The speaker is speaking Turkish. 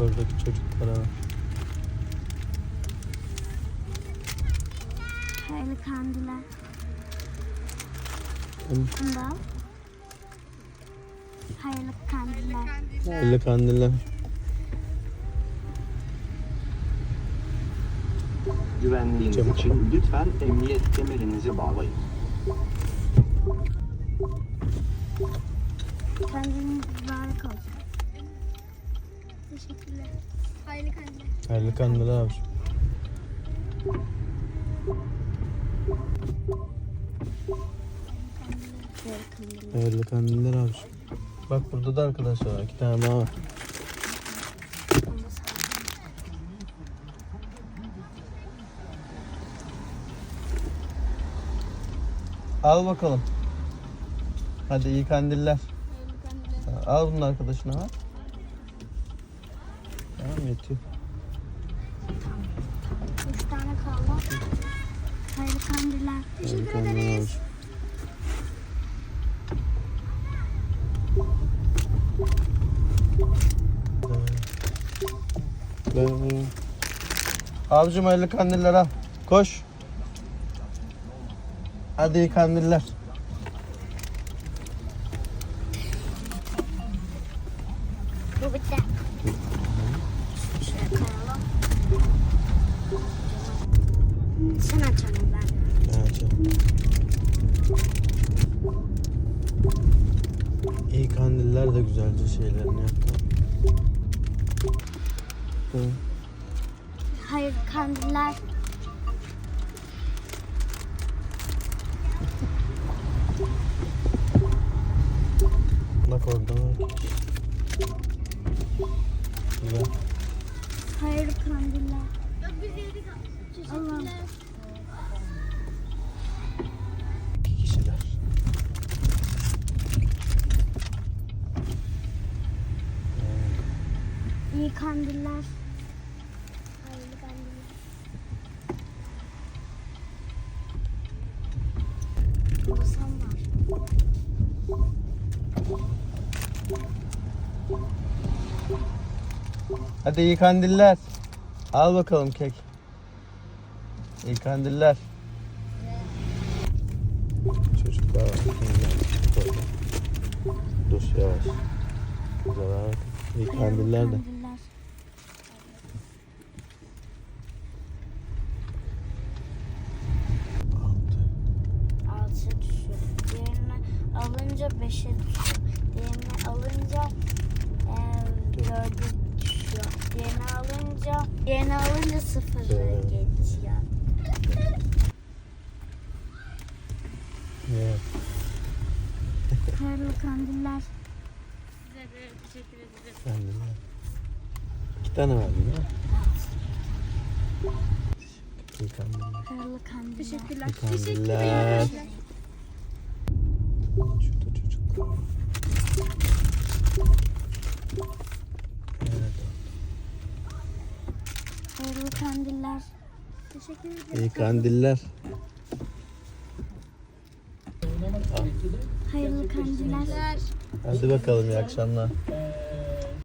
oradaki çocuklara. Hayırlı kandiller. Hı. Bunu da al. Hayırlı kandiller. Hayırlı kandiller. Güvenliğiniz Çabuk. için lütfen emniyet kemerinizi bağlayın. Kandiliniz mübarek olsun. Teşekkürler. Hayırlı kandiller. Hayırlı kandiller abiciğim. Hayırlı kandiller. Abiciğim. Bak burada da arkadaşlar. İki tane daha var. Al bakalım. Hadi iyi kandiller. Hayırlı kandiller. Al bunun arkadaşına al. Tamam yetiyor. Üç tane kaldı. Hayırlı kandiller. Abiciğim. Ben- Abicim hayırlı kandiller al. Koş. Hadi iyi kandiller. Bu bitti. Koyalım. Sen aç onu ben. Evet. İyi kandiller de güzelce şeylerini yaptı. Hı. Hayırlı kandiller. Bak orada var. Güzel. Hayırlı kandiller. Allah'ım. İyi kandiller. Hadi iyi kandiller. Al bakalım kek. İyi kandiller. Çocuklar var. Dur yavaş. Güzel abi. İyi kandiller de. alınca 5'e düşüyor. Diğerini alınca e, 4'e geçiyor. Alınca yeni alınca sıfırı geçiyor. Evet. Hayırlı. Size teşekkür ederim. Kandiller. İki tane var değil mi? İyi kandiller. Teşekkürler. Teşekkürler. Şurada çocuklar. Hayırlı kandiller. Teşekkür ederim. İyi kandiller. Hayırlı kandiller. Hadi bakalım iyi akşamlar.